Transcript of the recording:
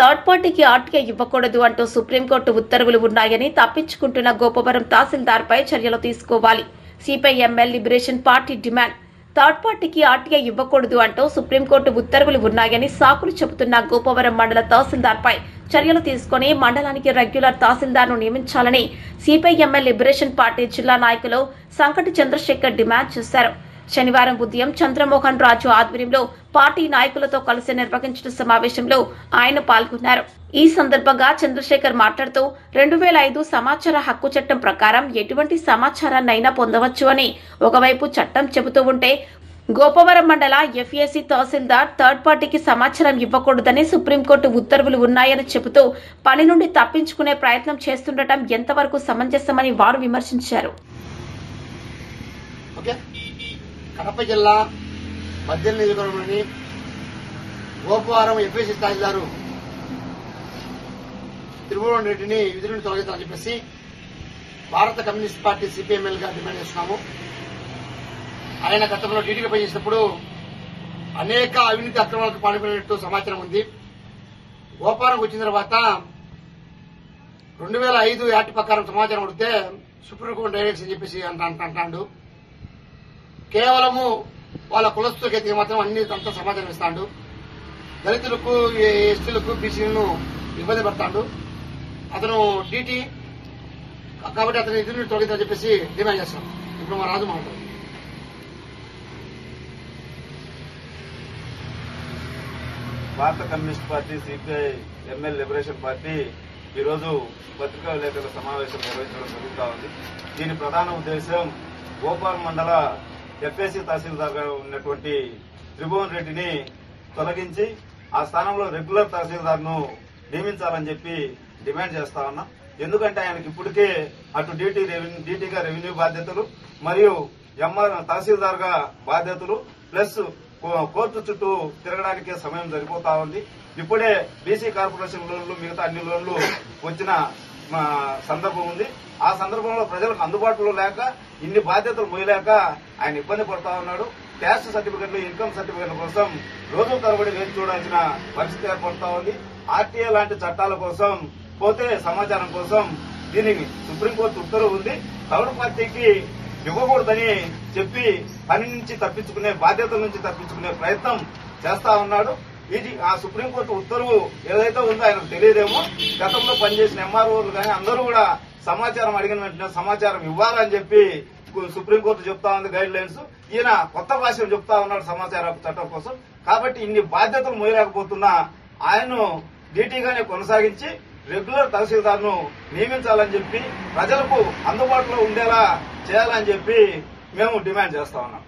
Third పార్టీకి RTI ఇవ్వకూడదు అంటూ సుప్రీంకోర్టు ఉత్తర్వులు ఉన్నాయని తప్పించుకుంటున్న గోపవరం తహసీల్దార్పై చర్యలు తీసుకోవాలి. CPI ML liberation party demand. Third పార్టీకి ఆర్టీఐ ఇవ్వకూడదు అంటూ సుప్రీంకోర్టు ఉత్తర్వులు ఉన్నాయని సాకులు చెబుతున్న గోపవరం మండల తహసీల్దార్పై చర్యలు తీసుకుని మండలానికి రెగ్యులర్ తహసీల్దార్ను నియమించాలని సిపిఐఎంఎల్ లిబరేషన్ పార్టీ జిల్లా నాయకులు సంకటి చంద్రశేఖర్ డిమాండ్ చేశారు. శనివారం ఉదయం చంద్రమోహన్ రాజు ఆధ్వర్యంలో పార్టీ నాయకులతో కలిసి నిర్వహించిన సమావేశంలో ఆయన పాల్గొన్నారు. ఈ సందర్భంగా చంద్రశేఖర్ మాట్లాడుతూ రెండు వేల ఐదు సమాచార హక్కు చట్టం ప్రకారం ఎటువంటి సమాచారాన్నైనా పొందవచ్చు అని ఒకవైపు చట్టం చెబుతూ ఉంటే గోపవరం మండల ఎఫ్ఏసీ తహసీల్దార్ థర్డ్ పార్టీకి సమాచారం ఇవ్వకూడదని సుప్రీంకోర్టు ఉత్తర్వులు ఉన్నాయని చెబుతూ పని నుండి తప్పించుకునే ప్రయత్నం చేస్తుండటం ఎంతవరకు సమంజసమని వారు విమర్శించారు. ఓకే. కడప జిల్లా పద్దెనిమిది నియోజకవర్గంలోని గోపవరం ఎంపీసీ తహసీల్దారు త్రిభువన్ రెడ్డిని విధి నుండి తొలగించాలని చెప్పేసి భారత కమ్యూనిస్ట్ పార్టీ సిపిఎంఎల్గా డిమాండ్ చేస్తున్నాము. ఆయన గతంలో డ్యూటీలో పనిచేసినప్పుడు అనేక అవినీతి అక్రమాలకు పాల్పడినట్టు సమాచారం ఉంది. గోపాలంకి వచ్చిన తర్వాత రెండు వేల ఐదు యాక్ట్ ప్రకారం సమాచారం అడిగితే సుప్రీంకోర్టు డైరెక్ట్స్ అని చెప్పేసి అంట- అంటాడు. కేవలము వాళ్ళ కులస్తులకైతే మాత్రం అన్ని అంతా సమాచారం ఇస్తాడు. దళితులకు ఎస్టీలకు బీసీలను ఇబ్బంది పడతాడు. అతను డీటీ కాబట్టి అతని ఇద్దరు తొలగిందని చెప్పేసి డిమాండ్ చేస్తాం ఇప్పుడు మా రాజు మాట్లాడు. భారత communist party CPI ML liberation party ఈరోజు పత్రికా విలేకరుల సమావేశం నిర్వహించడం జరుగుతూ ఉంది. దీని ప్రధాన ఉద్దేశం గోపాల్ మండల ఎఫ్ఎసి తహసీల్దార్గా ఉన్నటువంటి త్రిభువన్ రెడ్డిని తొలగించి ఆ స్థానంలో రెగ్యులర్ తహసీల్దార్ను నియమించాలని చెప్పి డిమాండ్ చేస్తా ఉన్నాం. ఎందుకంటే ఆయనకి ఇప్పటికే అటు డ్యూటీ రెవెన్యూ డ్యూటీగా రెవెన్యూ బాధ్యతలు మరియు ఎంఆర్ తహసీల్దార్గా బాధ్యతలు ప్లస్ కో- కోర్టు చుట్టూ తిరగడానికే సమయం సరిపోతా ఉంది. ఇప్పుడే బీసీ కార్పొరేషన్ లోన్లు మిగతా అన్ని లోన్లు వచ్చిన సందర్భం ఉంది. ఆ సందర్భంలో ప్రజలకు అందుబాటులో లేక ఇన్ని బాధ్యతలు పోయలేక ఆయన ఇబ్బంది పడతా ఉన్నాడు. క్యాస్ట్ సర్టిఫికెట్లు ఇన్కమ్ సర్టిఫికెట్ల కోసం రోజు తరబడి వేచి చూడాల్సిన పరిస్థితి ఏర్పడతా ఉంది. ఆర్టీఏ లాంటి చట్టాల కోసం పోతే సమాచారం కోసం దీనికి సుప్రీంకోర్టు ఉత్తర్వు ఉంది. థర్డ్ పార్టీకి ఇవ్వకూడదని చెప్పి పని నుంచి తప్పించుకునే బాధ్యతల నుంచి తప్పించుకునే ప్రయత్నం చేస్తా ఉన్నాడు. ఇది ఆ సుప్రీంకోర్టు ఉత్తర్వు ఏదైతే ఉందో ఆయనకు తెలియదేమో. గతంలో పనిచేసిన ఎంఆర్ఓలు కానీ అందరూ కూడా సమాచారం అడిగిన వెంటనే సమాచారం ఇవ్వాలని చెప్పి సుప్రీంకోర్టు చెప్తా ఉంది గైడ్ లైన్స్ ఈయన కొత్త భాషను చెప్తా ఉన్నాడు సమాచార చట్టం కోసం. కాబట్టి ఇన్ని బాధ్యతలు మోయలేకపోతున్నా ఆయన్ను డీటీగానే కొనసాగించి రెగ్యులర్ తహసీల్దార్ను నియమించాలని చెప్పి ప్రజలకు అందుబాటులో ఉండేలా చేయాలని చెప్పి మేము డిమాండ్ చేస్తా ఉన్నాం.